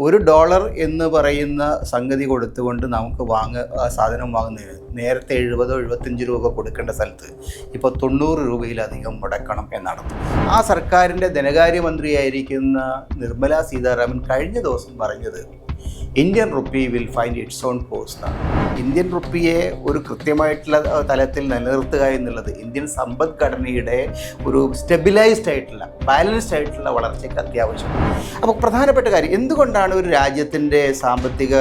ഒരു ഡോളർ എന്ന് പറയുന്ന സംഗതി കൊടുത്തുകൊണ്ട് നമുക്ക് വാങ്ങ സാധനം വാങ്ങുന്നതിന് നേരത്തെ എഴുപതോ എഴുപത്തഞ്ച് രൂപ കൊടുക്കേണ്ട സ്ഥലത്ത് ഇപ്പോൾ തൊണ്ണൂറ് രൂപയിലധികം മുടക്കണം എന്നാണ്. ആ സർക്കാരിന്റെ ധനകാര്യമന്ത്രിയായിരിക്കുന്ന നിർമ്മല സീതാരാമൻ കഴിഞ്ഞ ദിവസം പറഞ്ഞത് Indian rupee will find its own course Indian റുപ്പിയെ ഒരു കൃത്യമായിട്ടുള്ള തലത്തിൽ നിലനിർത്തുക എന്നുള്ളത് ഇന്ത്യൻ സമ്പദ്ഘടനയുടെ ഒരു സ്റ്റെബിലൈസ്ഡ് ആയിട്ടുള്ള ബാലൻസ്ഡ് ആയിട്ടുള്ള വളർച്ചയ്ക്ക് അത്യാവശ്യമാണ്. അപ്പോൾ പ്രധാനപ്പെട്ട കാര്യം എന്തുകൊണ്ടാണ് ഒരു രാജ്യത്തിന്റെ സാമ്പത്തിക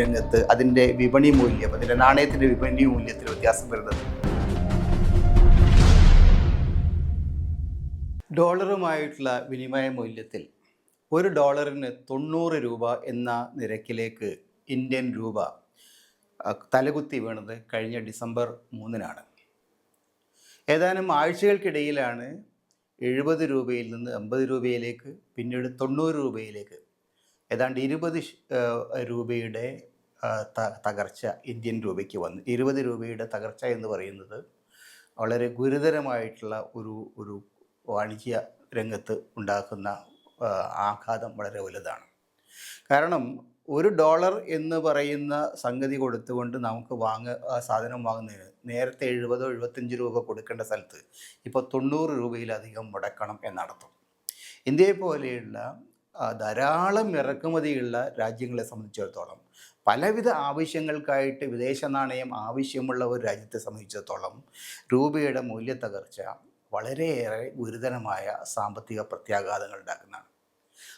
രംഗത്ത് അതിന്റെ വിപണി മൂല്യം അതിന്റെ നാണയത്തിന്റെ വിപണി മൂല്യത്തിൽ വ്യത്യാസം വരുന്നത്? ഡോളറുമായിട്ടുള്ള വിനിമയ മൂല്യത്തിൽ ഒരു ഡോളറിന് തൊണ്ണൂറ് രൂപ എന്ന നിരക്കിലേക്ക് ഇന്ത്യൻ രൂപ തലകുത്തി വീണത് കഴിഞ്ഞ ഡിസംബർ മൂന്നിനാണ്. ഏതാനും ആഴ്ചകൾക്കിടയിലാണ് എഴുപത് രൂപയിൽ നിന്ന് അമ്പത് രൂപയിലേക്ക് പിന്നീട് തൊണ്ണൂറ് രൂപയിലേക്ക് ഏതാണ്ട് ഇരുപത് രൂപയുടെ തകർച്ച ഇന്ത്യൻ രൂപയ്ക്ക് വന്നു ഇരുപത് രൂപയുടെ തകർച്ച എന്ന് പറയുന്നത് വളരെ ഗുരുതരമായിട്ടുള്ള ഒരു ഒരു വാണിജ്യ രംഗത്ത് ഉണ്ടാക്കുന്ന ആഘാതം വളരെ വലുതാണ്. കാരണം ഒരു ഡോളർ എന്ന് പറയുന്ന സംഗതി കൊടുത്തുകൊണ്ട് നമുക്ക് വാങ്ങ സാധനം വാങ്ങുന്നതിന് നേരത്തെ എഴുപതോ എഴുപത്തഞ്ച് രൂപ കൊടുക്കേണ്ട സ്ഥലത്ത് ഇപ്പോൾ തൊണ്ണൂറ് രൂപയിലധികം മുടക്കണം എന്നർത്ഥം. ഇന്ത്യയെ പോലെയുള്ള ധാരാളം ഇറക്കുമതിയുള്ള രാജ്യങ്ങളെ സംബന്ധിച്ചിടത്തോളം പലവിധ ആവശ്യങ്ങൾക്കായിട്ട് വിദേശ നാണയം ആവശ്യമുള്ള ഒരു രാജ്യത്തെ സംബന്ധിച്ചിടത്തോളം രൂപയുടെ മൂല്യത്തകർച്ച വളരെയേറെ ഗുരുതരമായ സാമ്പത്തിക പ്രത്യാഘാതങ്ങൾ ഉണ്ടാക്കുന്നതാണ്.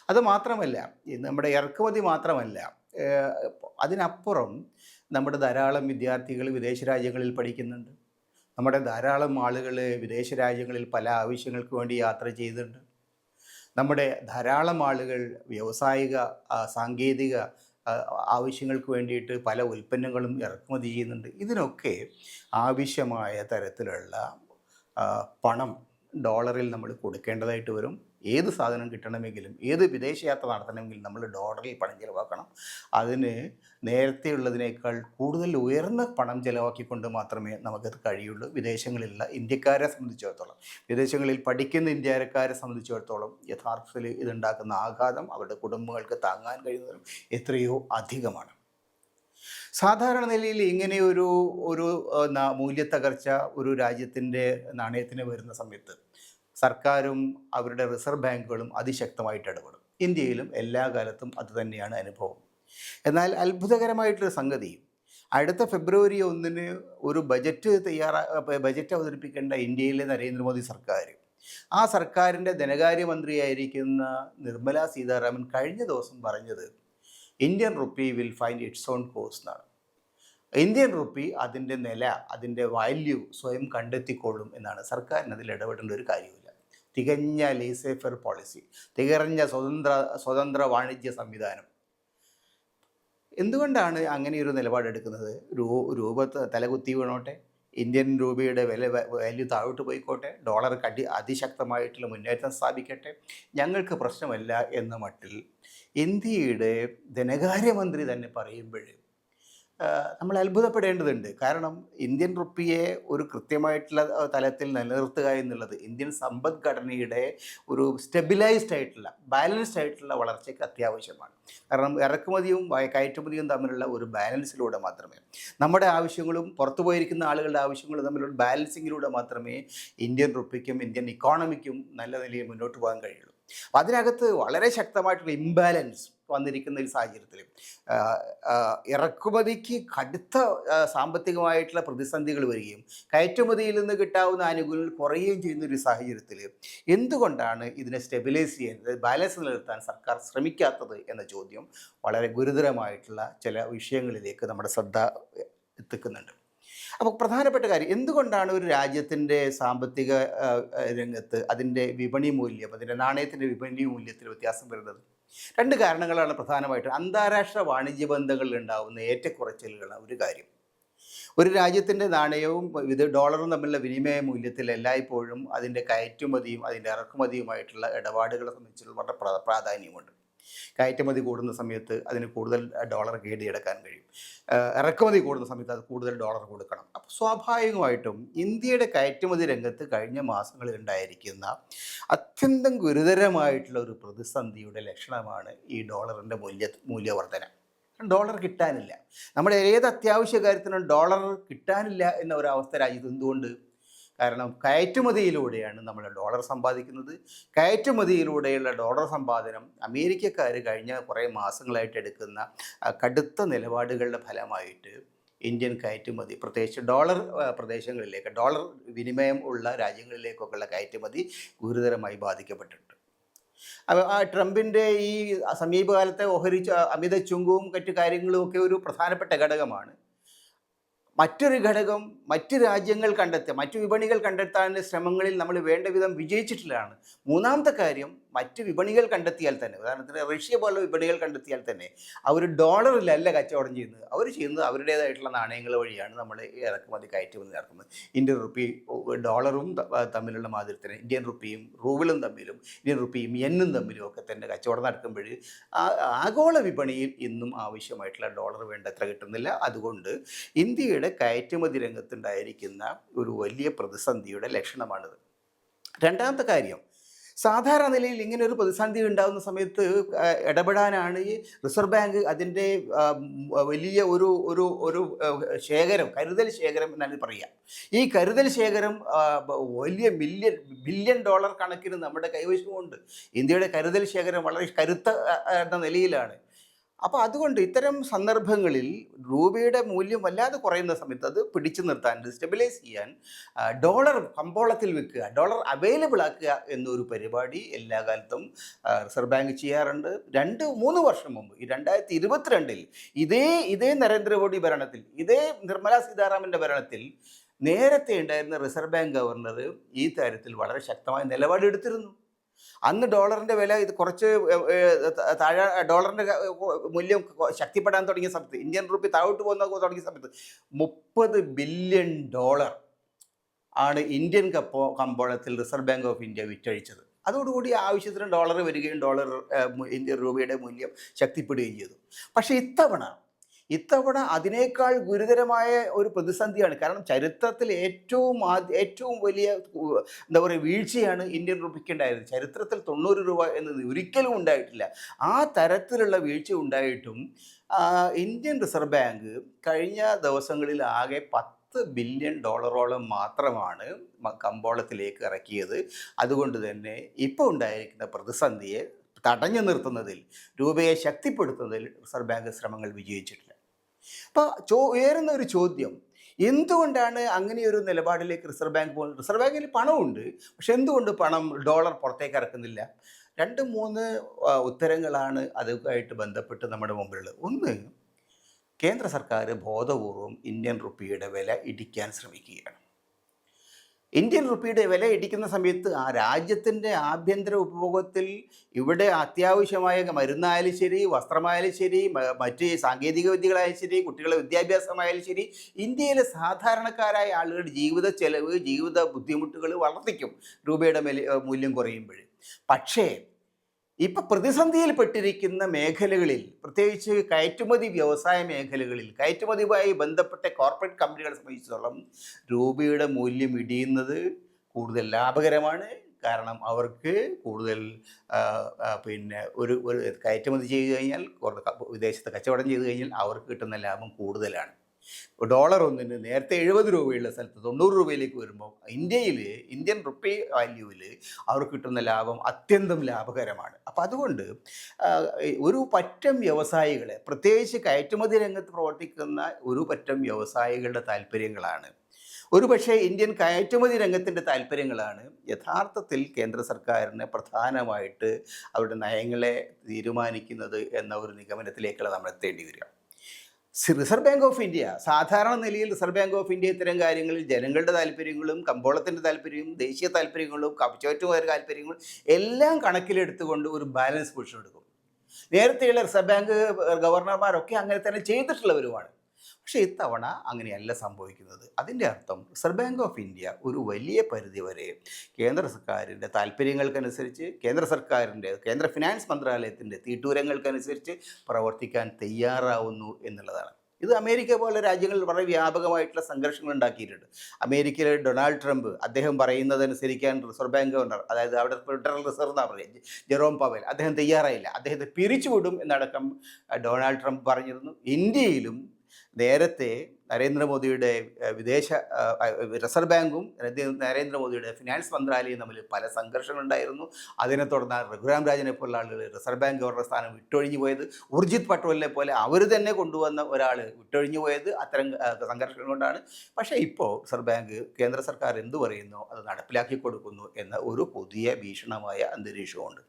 അത് മാത്രമല്ല നമ്മുടെ ഇറക്കുമതി മാത്രമല്ല അതിനപ്പുറം നമ്മുടെ ധാരാളം വിദ്യാർത്ഥികൾ വിദേശ രാജ്യങ്ങളിൽ പഠിക്കുന്നുണ്ട്. നമ്മുടെ ധാരാളം ആളുകൾ വിദേശ രാജ്യങ്ങളിൽ പല ആവശ്യങ്ങൾക്ക് വേണ്ടി യാത്ര ചെയ്യുന്നുണ്ട് നമ്മുടെ ധാരാളം ആളുകൾ വ്യാവസായിക സാങ്കേതിക ആവശ്യങ്ങൾക്ക് വേണ്ടിയിട്ട് പല ഉൽപ്പന്നങ്ങളും ഇറക്കുമതി ചെയ്യുന്നുണ്ട്. ഇതിനൊക്കെ ആവശ്യമായ തരത്തിലുള്ള പണം ഡോളറിൽ നമ്മൾ കൊടുക്കേണ്ടതായിട്ട് വരും. ഏത് സാധനം കിട്ടണമെങ്കിലും ഏത് വിദേശയാത്ര നടത്തണമെങ്കിലും നമ്മൾ ഡോളറിൽ പണം ചിലവാക്കണം. അതിന് നേരത്തെ ഉള്ളതിനേക്കാൾ കൂടുതൽ ഉയർന്ന പണം ചിലവാക്കിക്കൊണ്ട് മാത്രമേ നമുക്കത് കഴിയുള്ളൂ. വിദേശങ്ങളിലുള്ള ഇന്ത്യക്കാരെ സംബന്ധിച്ചിടത്തോളം വിദേശങ്ങളിൽ പഠിക്കുന്ന ഇന്ത്യക്കാരെ സംബന്ധിച്ചിടത്തോളം യഥാർത്ഥത്തിൽ ഇതുണ്ടാക്കുന്ന ആഘാതം അവരുടെ കുടുംബങ്ങൾക്ക് താങ്ങാൻ കഴിയുന്നതും എത്രയോ അധികമാണ്. സാധാരണ നിലയിൽ ഇങ്ങനെയൊരു ഒരു ഒരു മൂല്യത്തകർച്ച ഒരു രാജ്യത്തിന്റെ നാണയത്തിന് വരുന്ന സമയത്ത് സർക്കാരും അവരുടെ റിസർവ് ബാങ്കുകളും അതിശക്തമായിട്ട് ഇടപെടും. ഇന്ത്യയിലും എല്ലാ കാലത്തും അത് തന്നെയാണ് അനുഭവം. എന്നാൽ അത്ഭുതകരമായിട്ടൊരു സംഗതി അടുത്ത ഫെബ്രുവരി ഒന്നിന് ഒരു ബജറ്റ് തയ്യാറാ ബജറ്റ് അവതരിപ്പിക്കേണ്ട ഇന്ത്യയിലെ നരേന്ദ്രമോദി സർക്കാർ ആ സർക്കാരിന്റെ ധനകാര്യമന്ത്രിയായിരിക്കുന്ന നിർമ്മല സീതാരാമൻ കഴിഞ്ഞ ദിവസം പറഞ്ഞത് Indian rupee will find its own course എന്നാണ് ഇന്ത്യൻ റുപ്പി അതിന്റെ നില അതിന്റെ വാല്യൂ സ്വയം കണ്ടെത്തിക്കൊള്ളും എന്നാണ് സർക്കാരിന് അതിൽ ഇടപെടേണ്ട ഒരു കാര്യമില്ല തികഞ്ഞ ലേസേഫർ പോളിസി തികഞ്ഞ സ്വതന്ത്ര സ്വതന്ത്ര വാണിജ്യ സംവിധാനം. എന്തുകൊണ്ടാണ് അങ്ങനെ ഒരു നിലപാടെടുക്കുന്നത് രൂ രൂപ തലകുത്തി വീണോട്ടെ? ഇന്ത്യൻ രൂപയുടെ വില വാല്യൂ താഴോട്ട് പോയിക്കോട്ടെ? ഡോളർ കടി അതിശക്തമായിട്ടുള്ള മുന്നേറ്റം സ്ഥാപിക്കട്ടെ? ഞങ്ങൾക്ക് പ്രശ്നമല്ല എന്ന മട്ടിൽ ഇന്ത്യയുടെ ധനകാര്യമന്ത്രി തന്നെ പറയുമ്പോൾ നമ്മൾ അത്ഭുതപ്പെടേണ്ടതുണ്ട്. കാരണം ഇന്ത്യൻ റുപ്പിയെ ഒരു കൃത്യമായിട്ടുള്ള തലത്തിൽ നിലനിർത്തുക എന്നുള്ളത് ഇന്ത്യൻ സമ്പദ്ഘടനയുടെ ഒരു സ്റ്റെബിലൈസ്ഡ് ആയിട്ടുള്ള ബാലൻസ്ഡ് ആയിട്ടുള്ള വളർച്ചയ്ക്ക് അത്യാവശ്യമാണ്. കാരണം ഇറക്കുമതിയും കയറ്റുമതിയും തമ്മിലുള്ള ഒരു ബാലൻസിലൂടെ മാത്രമേ നമ്മുടെ ആവശ്യങ്ങളും പുറത്തു പോയിരിക്കുന്ന ആളുകളുടെ ആവശ്യങ്ങളും തമ്മിലുള്ള ബാലൻസിങ്ങിലൂടെ മാത്രമേ ഇന്ത്യൻ റുപ്പിക്കും ഇന്ത്യൻ ഇക്കോണമിക്കും നല്ല നിലയിൽ മുന്നോട്ട് പോകാൻ കഴിയുള്ളൂ. അതിനകത്ത് വളരെ ശക്തമായിട്ടുള്ള ഇംബാലൻസ് വന്നിരിക്കുന്ന ഒരു സാഹചര്യത്തിൽ ഇറക്കുമതിക്ക് കടുത്ത സാമ്പത്തികമായിട്ടുള്ള പ്രതിസന്ധികൾ വരികയും കയറ്റുമതിയിൽ നിന്ന് കിട്ടാവുന്ന ആനുകൂല്യങ്ങൾ കുറയുകയും ചെയ്യുന്ന ഒരു സാഹചര്യത്തിൽ എന്തുകൊണ്ടാണ് ഇതിനെ സ്റ്റെബിലൈസ് ചെയ്യാൻ ബാലൻസ് നിലനിർത്താൻ സർക്കാർ ശ്രമിക്കാത്തത് എന്ന ചോദ്യം വളരെ ഗുരുതരമായിട്ടുള്ള ചില വിഷയങ്ങളിലേക്ക് നമ്മുടെ ശ്രദ്ധ എത്തിക്കുന്നുണ്ട്. അപ്പോൾ പ്രധാനപ്പെട്ട കാര്യം എന്തുകൊണ്ടാണ് ഒരു രാജ്യത്തിന്റെ സാമ്പത്തിക രംഗത്ത് അതിന്റെ വിപണി മൂല്യം അതിന്റെ നാണയത്തിന്റെ വിപണി മൂല്യത്തിൽ വ്യത്യാസം വരുന്നത്? രണ്ട് കാരണങ്ങളാണ് പ്രധാനമായിട്ടും. അന്താരാഷ്ട്ര വാണിജ്യ ബന്ധങ്ങളിൽ ഉണ്ടാകുന്ന ഏറ്റക്കുറച്ചിലുകളാണ് ഒരു കാര്യം. ഒരു രാജ്യത്തിന്റെ നാണയവും ഇത് ഡോളറും തമ്മിലുള്ള വിനിമയ മൂല്യത്തിൽ എല്ലായ്പ്പോഴും അതിന്റെ കയറ്റുമതിയും അതിന്റെ ഇറക്കുമതിയുമായിട്ടുള്ള ഇടപാടുകളെ സംബന്ധിച്ചുള്ള വളരെ പ്രാധാന്യമുണ്ട്. കയറ്റുമതി കൂടുന്ന സമയത്ത് അതിന് കൂടുതൽ ഡോളർ കീടിയെടുക്കാൻ കഴിയും. ഇറക്കുമതി കൂടുന്ന സമയത്ത് അത് കൂടുതൽ ഡോളർ കൊടുക്കണം. അപ്പോൾ സ്വാഭാവികമായിട്ടും ഇന്ത്യയുടെ കയറ്റുമതി രംഗത്ത് കഴിഞ്ഞ മാസങ്ങളിൽ ഉണ്ടായിരിക്കുന്ന അത്യന്തം ഗുരുതരമായിട്ടുള്ള ഒരു പ്രതിസന്ധിയുടെ ലക്ഷണമാണ് ഈ ഡോളറിന്റെ മൂല്യ മൂല്യവർധന ഡോളർ കിട്ടാനില്ല. നമ്മുടെ ഏത് അത്യാവശ്യ കാര്യത്തിനും ഡോളർ കിട്ടാനില്ല എന്ന ഒരവസ്ഥ രാജ്യത്ത് എന്തുകൊണ്ട് കാരണം കയറ്റുമതിയിലൂടെയാണ് നമ്മൾ ഡോളർ സമ്പാദിക്കുന്നത്. കയറ്റുമതിയിലൂടെയുള്ള ഡോളർ സമ്പാദനം അമേരിക്കക്കാർ കഴിഞ്ഞ കുറേ മാസങ്ങളായിട്ട് എടുക്കുന്ന കടുത്ത നിലപാടുകളുടെ ഫലമായിട്ട് ഇന്ത്യൻ കയറ്റുമതി പ്രത്യേകിച്ച് ഡോളർ പ്രദേശങ്ങളിലേക്ക് ഡോളർ വിനിമയം ഉള്ള രാജ്യങ്ങളിലേക്കൊക്കെയുള്ള കയറ്റുമതി ഗുരുതരമായി ബാധിക്കപ്പെട്ടിട്ടുണ്ട്. ആ ട്രംപിന്റെ ഈ സമീപകാലത്തെ ഓഹരി അമിത ചുങ്കവും മറ്റു കാര്യങ്ങളും ഒക്കെ ഒരു പ്രധാനപ്പെട്ട ഘടകമാണ്. മറ്റൊരു ഘടകം മറ്റ് രാജ്യങ്ങൾ കണ്ടെത്തുക മറ്റു വിപണികൾ കണ്ടെത്താനുള്ള ശ്രമങ്ങളിൽ നമ്മൾ വേണ്ട വിധം വിജയിച്ചിട്ടില്ലാണ് മൂന്നാമത്തെ കാര്യം മറ്റ് വിപണികൾ കണ്ടെത്തിയാൽ തന്നെ ഉദാഹരണത്തിന് റഷ്യ പോലുള്ള വിപണികൾ കണ്ടെത്തിയാൽ തന്നെ അവർ ഡോളറിലല്ല കച്ചവടം ചെയ്യുന്നത്. അവർ ചെയ്യുന്നത് അവരുടേതായിട്ടുള്ള നാണയങ്ങൾ വഴിയാണ് നമ്മൾ ഇറക്കുമതി കയറ്റുമതി നടക്കുന്നത്. ഇന്ത്യൻ റുപ്പി ഡോളറും തമ്മിലുള്ള മാതിരി തന്നെ ഇന്ത്യൻ റുപ്പിയും റൂബിളും തമ്മിലും ഇന്ത്യൻ റുപ്പിയും എന്നും തമ്മിലും ഒക്കെ തന്നെ കച്ചവടം നടക്കുമ്പോൾ ആഗോള വിപണിയിൽ ഇന്നും ആവശ്യമായിട്ടുള്ള ഡോളർ വേണ്ടത്ര കിട്ടുന്നില്ല. അതുകൊണ്ട് ഇന്ത്യയുടെ കയറ്റുമതി രംഗത്തുണ്ടായിരിക്കുന്ന ഒരു വലിയ പ്രതിസന്ധിയുടെ ലക്ഷണമാണിത്. രണ്ടാമത്തെ കാര്യം സാധാരണ നിലയിൽ ഇങ്ങനെ ഒരു പ്രതിസന്ധി ഉണ്ടാകുന്ന സമയത്ത് ഇടപെടാനാണ് ഈ റിസർവ് ബാങ്ക് അതിന്റെ വലിയ ഒരു ഒരു ഒരു ശേഖരം കരുതൽ ശേഖരം എന്നാണ് പറയുക. ഈ കരുതൽ ശേഖരം വലിയ മില്യൺ ബില്യൺ ഡോളർ കണക്കിന് നമ്മുടെ കൈവശമുണ്ട്. ഇന്ത്യയുടെ കരുതൽ ശേഖരം വളരെ കരുത്ത എന്ന നിലയിലാണ്. അപ്പോൾ അതുകൊണ്ട് ഇത്തരം സന്ദർഭങ്ങളിൽ രൂപയുടെ മൂല്യം വല്ലാതെ കുറയുന്ന സമയത്ത് അത് പിടിച്ചു നിർത്താൻ സ്റ്റെബിലൈസ് ചെയ്യാൻ ഡോളർ കമ്പോളത്തിൽ വെക്കുക ഡോളർ അവൈലബിൾ ആക്കുക എന്നൊരു പരിപാടി എല്ലാ കാലത്തും റിസർവ് ബാങ്ക് ചെയ്യാറുണ്ട്. രണ്ട് മൂന്ന് വർഷം മുമ്പ് ഈ രണ്ടായിരത്തി ഇരുപത്തിരണ്ടിൽ ഇതേ ഇതേ നരേന്ദ്രമോദി ഭരണത്തിൽ ഇതേ നിർമ്മല സീതാരാമന്റെ ഭരണത്തിൽ നേരത്തെ ഉണ്ടായിരുന്ന റിസർവ് ബാങ്ക് ഗവർണർ ഈ കാര്യത്തിൽ വളരെ ശക്തമായ നിലപാടെടുത്തിരുന്നു. അന്ന് ഡോളറിന്റെ വില ഇത് കുറച്ച് താഴെ ഡോളറിന്റെ മൂല്യം ശക്തിപ്പെടാൻ തുടങ്ങിയ സമയത്ത് ഇന്ത്യൻ റുപ്പി താഴോട്ട് പോകുന്ന തുടങ്ങിയ സമയത്ത് മുപ്പത് ബില്യൺ ഡോളർ ആണ് ഇന്ത്യൻ കപ്പോ കമ്പോളത്തിൽ റിസർവ് ബാങ്ക് ഓഫ് ഇന്ത്യ വിറ്റഴിച്ചത്. അതോടുകൂടി ആവശ്യത്തിന് ഡോളർ വരികയും ഡോളർ ഇന്ത്യൻ രൂപയുടെ മൂല്യം ശക്തിപ്പെടുകയും ചെയ്തു. പക്ഷേ ഇത്തവണ ഇത്തവണ അതിനേക്കാൾ ഗുരുതരമായ ഒരു പ്രതിസന്ധിയാണ്. കാരണം ചരിത്രത്തിൽ ഏറ്റവും ഏറ്റവും വലിയ എന്താ പറയുക വീഴ്ചയാണ് ഇന്ത്യൻ റുപ്പിക്ക് ഉണ്ടായത്. ചരിത്രത്തിൽ തൊണ്ണൂറ് രൂപ എന്നത് ഒരിക്കലും ഉണ്ടായിട്ടില്ല. ആ തരത്തിലുള്ള വീഴ്ച ഉണ്ടായിട്ടും ഇന്ത്യൻ റിസർവ് ബാങ്ക് കഴിഞ്ഞ ദിവസങ്ങളിൽ ആകെ പത്ത് ബില്യൺ ഡോളറോളം മാത്രമാണ് കമ്പോളത്തിലേക്ക് ഇറക്കിയത്. അതുകൊണ്ട് തന്നെ ഇപ്പോൾ ഉണ്ടായിരിക്കുന്ന പ്രതിസന്ധിയെ തടഞ്ഞു നിർത്തുന്നതിൽ രൂപയെ ശക്തിപ്പെടുത്തുന്നതിൽ റിസർവ് ബാങ്ക് ശ്രമങ്ങൾ വിജയിച്ചിട്ടില്ല. അപ്പോൾ ചോ ഉയരുന്ന ഒരു ചോദ്യം. എന്തുകൊണ്ടാണ് അങ്ങനെ ഒരു നിലപാടിലേക്ക് റിസർവ് ബാങ്ക് പോകുന്നത്? റിസർവ് ബാങ്കിൽ പണമുണ്ട് പക്ഷെ എന്തുകൊണ്ട് പണം ഡോളർ പുറത്തേക്ക് ഇറക്കുന്നില്ല? രണ്ട് മൂന്ന് ഉത്തരങ്ങളാണ് അതുമായിട്ട് ബന്ധപ്പെട്ട് നമ്മുടെ മുമ്പിലുള്ളത്. ഒന്ന് കേന്ദ്ര സർക്കാർ ബോധപൂർവം ഇന്ത്യൻ റുപ്പിയുടെ വില ഇടിക്കാൻ ശ്രമിക്കുകയാണ്. ഇന്ത്യൻ റുപ്പിയുടെ വില ഇടിക്കുന്ന സമയത്ത് ആ രാജ്യത്തിന്റെ ആഭ്യന്തര ഉപഭോഗത്തിൽ ഇവിടെ അത്യാവശ്യമായ മരുന്നായാലും ശരി വസ്ത്രമായാലും ശരി മറ്റ് സാങ്കേതിക വിദ്യകളായാലും ശരി കുട്ടികളുടെ വിദ്യാഭ്യാസമായാലും ശരി ഇന്ത്യയിലെ സാധാരണക്കാരായ ആളുകളുടെ ജീവിത ചെലവ് ജീവിത ബുദ്ധിമുട്ടുകൾ വർദ്ധിക്കും രൂപയുടെ മൂല്യം കുറയുമ്പോൾ. പക്ഷേ ഇപ്പം പ്രതിസന്ധിയിൽപ്പെട്ടിരിക്കുന്ന മേഖലകളിൽ പ്രത്യേകിച്ച് കയറ്റുമതി വ്യവസായ മേഖലകളിൽ കയറ്റുമതിയുമായി ബന്ധപ്പെട്ട കോർപ്പറേറ്റ് കമ്പനികളെ സംബന്ധിച്ചിടത്തോളം രൂപയുടെ മൂല്യം ഇടിയുന്നത് കൂടുതൽ ലാഭകരമാണ്. കാരണം അവർക്ക് കൂടുതൽ പിന്നെ ഒരു ഒരു കയറ്റുമതി ചെയ്ത് കഴിഞ്ഞാൽ വിദേശത്ത് കച്ചവടം ചെയ്ത് കഴിഞ്ഞാൽ അവർക്ക് കിട്ടുന്ന ലാഭം കൂടുതലാണ്. ഡോളർ ഒന്നിന് നേരത്തെ എഴുപത് രൂപയുള്ള സ്ഥലത്ത് തൊണ്ണൂറ് രൂപയിലേക്ക് വരുമ്പോൾ ഇന്ത്യയിൽ ഇന്ത്യൻ റുപ്പി വാല്യൂവിൽ അവർക്ക് കിട്ടുന്ന ലാഭം അത്യന്തം ലാഭകരമാണ്. അപ്പോൾ അതുകൊണ്ട് ഒരു പറ്റം വ്യവസായികളെ പ്രത്യേകിച്ച് കയറ്റുമതി രംഗത്ത് പ്രവർത്തിക്കുന്ന ഒരു പറ്റം വ്യവസായികളുടെ താല്പര്യങ്ങളാണ്. ഒരു പക്ഷേ ഇന്ത്യൻ കയറ്റുമതി രംഗത്തിന്റെ താല്പര്യങ്ങളാണ് യഥാർത്ഥത്തിൽ കേന്ദ്ര സർക്കാരിന് പ്രധാനമായിട്ട് അവരുടെ നയങ്ങളെ തീരുമാനിക്കുന്നത് എന്ന ഒരു നിഗമനത്തിലേക്കുള്ള നമ്മൾ എത്തേണ്ടി വരിക. റിസർവ് ബാങ്ക് ഓഫ് ഇന്ത്യ സാധാരണ നിലയിൽ റിസർവ് ബാങ്ക് ഓഫ് ഇന്ത്യ ഇത്തരം കാര്യങ്ങളിൽ ജനങ്ങളുടെ താല്പര്യങ്ങളും കമ്പോളത്തിന്റെ താല്പര്യവും ദേശീയ താല്പര്യങ്ങളും കപ്പച്ചോറ്റുകാരുടെ താല്പര്യങ്ങളും എല്ലാം കണക്കിലെടുത്തുകൊണ്ട് ഒരു ബാലൻസ് പൊസിഷൻ എടുക്കും. നേരത്തെയുള്ള റിസർവ് ബാങ്ക് ഗവർണർമാരൊക്കെ അങ്ങനെ തന്നെ ചെയ്തിട്ടുള്ളവരുമാണ്. പക്ഷേ ഇത്തവണ അങ്ങനെയല്ല സംഭവിക്കുന്നത്. അതിന്റെ അർത്ഥം റിസർവ് ബാങ്ക് ഓഫ് ഇന്ത്യ ഒരു വലിയ പരിധിവരെ കേന്ദ്ര സർക്കാരിന്റെ താല്പര്യങ്ങൾക്കനുസരിച്ച് കേന്ദ്ര സർക്കാരിന്റെ കേന്ദ്ര ഫിനാൻസ് മന്ത്രാലയത്തിന്റെ തീട്ടൂരങ്ങൾക്കനുസരിച്ച് പ്രവർത്തിക്കാൻ തയ്യാറാവുന്നു എന്നുള്ളതാണ്. ഇത് അമേരിക്ക പോലെ രാജ്യങ്ങളിൽ വളരെ വ്യാപകമായിട്ടുള്ള സംഘർഷങ്ങൾ ഉണ്ടാക്കിയിട്ടുണ്ട്. അമേരിക്കയിലെ ഡൊണാൾഡ് ട്രംപ് അദ്ദേഹം പറയുന്നതനുസരിക്കാൻ റിസർവ് ബാങ്ക് ഗവർണർ അതായത് അവിടെ ഫെഡറൽ റിസർവ് എന്നാണ് പറയുക ജെറോം പവൽ അദ്ദേഹം തയ്യാറായില്ല. അദ്ദേഹത്തെ പിരിച്ചുവിടും എന്നടക്കം ഡൊണാൾഡ് ട്രംപ് പറഞ്ഞിരുന്നു. ഇന്ത്യയിലും നേരത്തെ നരേന്ദ്രമോദിയുടെ വിദേശ റിസർവ് ബാങ്കും നരേ- നരേന്ദ്രമോദിയുടെ ഫിനാൻസ് മന്ത്രാലയവും തമ്മിൽ പല സംഘർഷങ്ങളുണ്ടായിരുന്നു. അതിനെ തുടർന്ന് രഘുരാം രാജനെ പോലുള്ള ആളുകൾ റിസർവ് ബാങ്ക് ഗവർണർ സ്ഥാനം വിട്ടൊഴിഞ്ഞു പോയത് ഉർജിത് പട്ടോലിനെ പോലെ അവർ തന്നെ കൊണ്ടുവന്ന ഒരാൾ വിട്ടൊഴിഞ്ഞു പോയത് അത്തരം സംഘർഷങ്ങൾ കൊണ്ടാണ്. പക്ഷേ ഇപ്പോൾ റിസർവ് ബാങ്ക് കേന്ദ്ര സർക്കാർ എന്തു പറയുന്നു? അത് നടപ്പിലാക്കി കൊടുക്കുന്നു എന്ന ഒരു പുതിയ ഭീഷണമായ അന്തരീക്ഷമുണ്ട്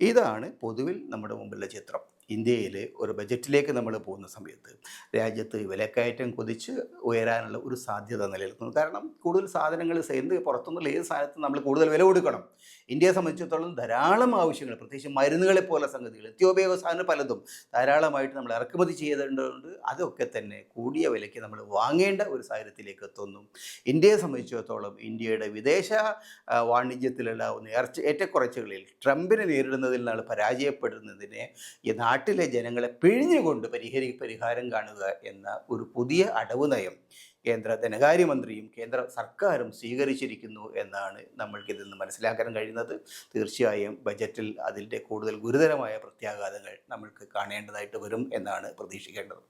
ഇതാണ് പൊതുവിൽ നമ്മുടെ മുമ്പിലുള്ള ചിത്രം. ഇന്ത്യയിൽ ഒരു ബജറ്റിലേക്ക് നമ്മൾ പോകുന്ന സമയത്ത് രാജ്യത്ത് വിലക്കയറ്റം കൊതിച്ച് ഉയരാനുള്ള ഒരു സാധ്യത നിലനിൽക്കുന്നു. കാരണം കൂടുതൽ സാധനങ്ങൾ എന്ത് പുറത്തുനിന്നുള്ള ഏത് സാധനത്തും നമ്മൾ കൂടുതൽ വില കൊടുക്കണം. ഇന്ത്യയെ സംബന്ധിച്ചിടത്തോളം ധാരാളം ആവശ്യങ്ങൾ പ്രത്യേകിച്ച് മരുന്നുകളെ പോലെ സംഗതികൾ നിത്യോപയോഗ സാധനം പലതും ധാരാളമായിട്ട് നമ്മൾ ഇറക്കുമതി ചെയ്തിട്ടുണ്ട്. അതൊക്കെ തന്നെ കൂടിയ വിലയ്ക്ക് നമ്മൾ വാങ്ങേണ്ട ഒരു സാഹചര്യത്തിലേക്ക് എത്തുന്നു. ഇന്ത്യയെ സംബന്ധിച്ചിടത്തോളം ഇന്ത്യയുടെ വിദേശ വാണിജ്യത്തിലുള്ള ഏറ്റക്കുറച്ചുകളിൽ ട്രംപിനെ നേരിടുന്നതിൽ നിന്നാണ് പരാജയപ്പെടുന്നതിനെ ഈ നാട്ടിലെ ജനങ്ങളെ പിഴിഞ്ഞുകൊണ്ട് പരിഹരി പരിഹാരം കാണുക എന്ന ഒരു പുതിയ അടവ് നയം കേന്ദ്ര ധനകാര്യമന്ത്രിയും കേന്ദ്ര സർക്കാരും സ്വീകരിച്ചിരിക്കുന്നു എന്നാണ് നമ്മൾക്ക് ഇതിൽ നിന്ന് മനസ്സിലാക്കാൻ കഴിയുന്നത്. തീർച്ചയായും ബജറ്റിൽ അതിന്റെ കൂടുതൽ ഗുരുതരമായ പ്രത്യാഘാതങ്ങൾ നമ്മൾക്ക് കാണേണ്ടതായിട്ട് വരും എന്നാണ് പ്രതീക്ഷിക്കേണ്ടത്.